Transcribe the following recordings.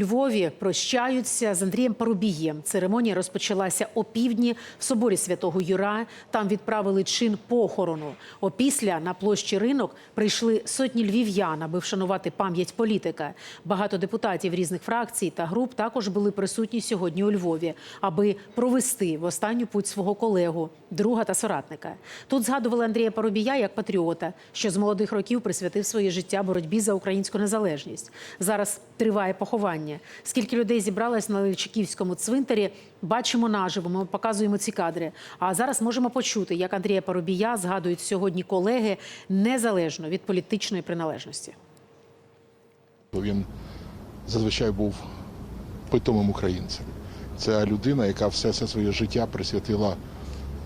Львові прощаються з Андрієм Парубієм. Церемонія розпочалася опівдні в соборі святого Юра. Там відправили чин похорону. Опісля на площі ринок прийшли сотні львів'ян, аби вшанувати пам'ять політика. Багато депутатів різних фракцій та груп також були присутні сьогодні у Львові, аби провести в останню путь свого колегу, друга та соратника. Тут згадували Андрія Парубія як патріота, що з молодих років присвятив своє життя боротьбі за українську незалежність. Зараз триває поховання. Скільки людей зібралось на Личаківському цвинтарі, бачимо наживо. Ми показуємо ці кадри. А зараз можемо почути, як Андрія Парубія згадують сьогодні колеги незалежно від політичної приналежності. він зазвичай був питомим українцем. Це людина, яка все, все своє життя присвятила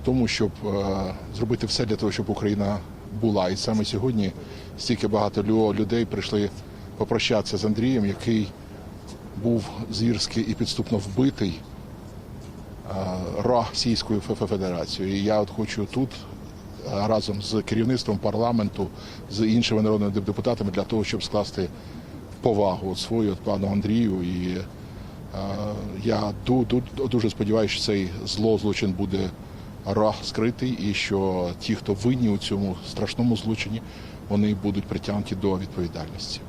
тому, щоб е, зробити все для того, щоб Україна була. І саме сьогодні стільки багато лю- людей прийшли попрощатися з Андрієм, який був звірськи і підступно вбитий е, Російською Федерацією. І я от хочу тут е, разом з керівництвом парламенту, з іншими народними депутатами для того, щоб скласти повагу свою от пану Андрію. І е, я ду, ду- дуже сподіваюся, що цей зло злочин буде розкритий, і що ті, хто винні у цьому страшному злочині, вони будуть притягнуті до відповідальності.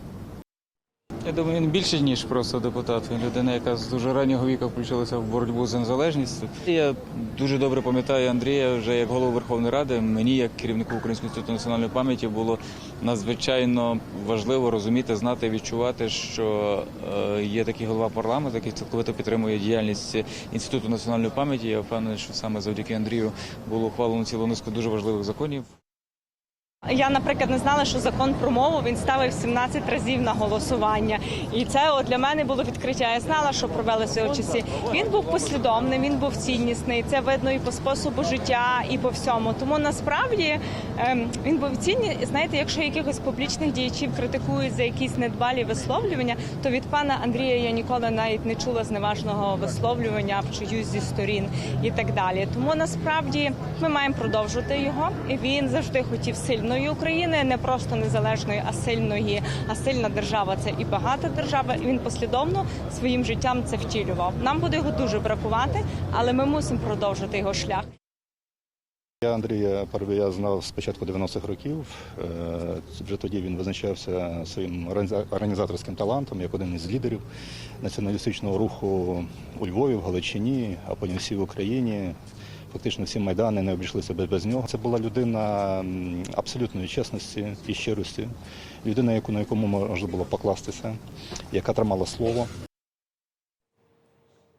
Я думаю, він більше ніж просто депутат. Він людина, яка з дуже раннього віку включилася в боротьбу за незалежність. Я дуже добре пам'ятаю Андрія вже як голову Верховної Ради. Мені, як керівнику Українського інституту національної пам'яті, було надзвичайно важливо розуміти, знати, відчувати, що е, є такий голова парламенту, який цілковито підтримує діяльність інституту національної пам'яті. Я впевнений, що саме завдяки Андрію було ухвалено цілу низку дуже важливих законів. Я, наприклад, не знала, що закон про мову він ставив 17 разів на голосування, і це от для мене було відкриття. Я знала, що провелися очисті. Він був послідовним, він був ціннісний. Це видно і по способу життя, і по всьому. Тому насправді ем, він був цінний. Знаєте, якщо якихось публічних діячів критикують за якісь недбалі висловлювання, то від пана Андрія я ніколи навіть не чула зневажного висловлювання в чиюсь зі сторін і так далі. Тому насправді ми маємо продовжувати його. І він завжди хотів сильної України, не просто незалежної, а сильної. А сильна держава це і багата держава. І він послідовно своїм життям це втілював. Нам буде його дуже бракувати, але ми мусимо продовжити його шлях. Я Андрія Парубія знав з початку 90-х років. Е, Вже тоді він визначався своїм організа- організаторським талантом як один із лідерів націоналістичного руху у Львові, в Галичині, а потім всій Україні. Фактично всі майдани не обійшлися без, нього. Це була людина абсолютної чесності і щирості, людина, яку на якому можна було покластися, яка тримала слово.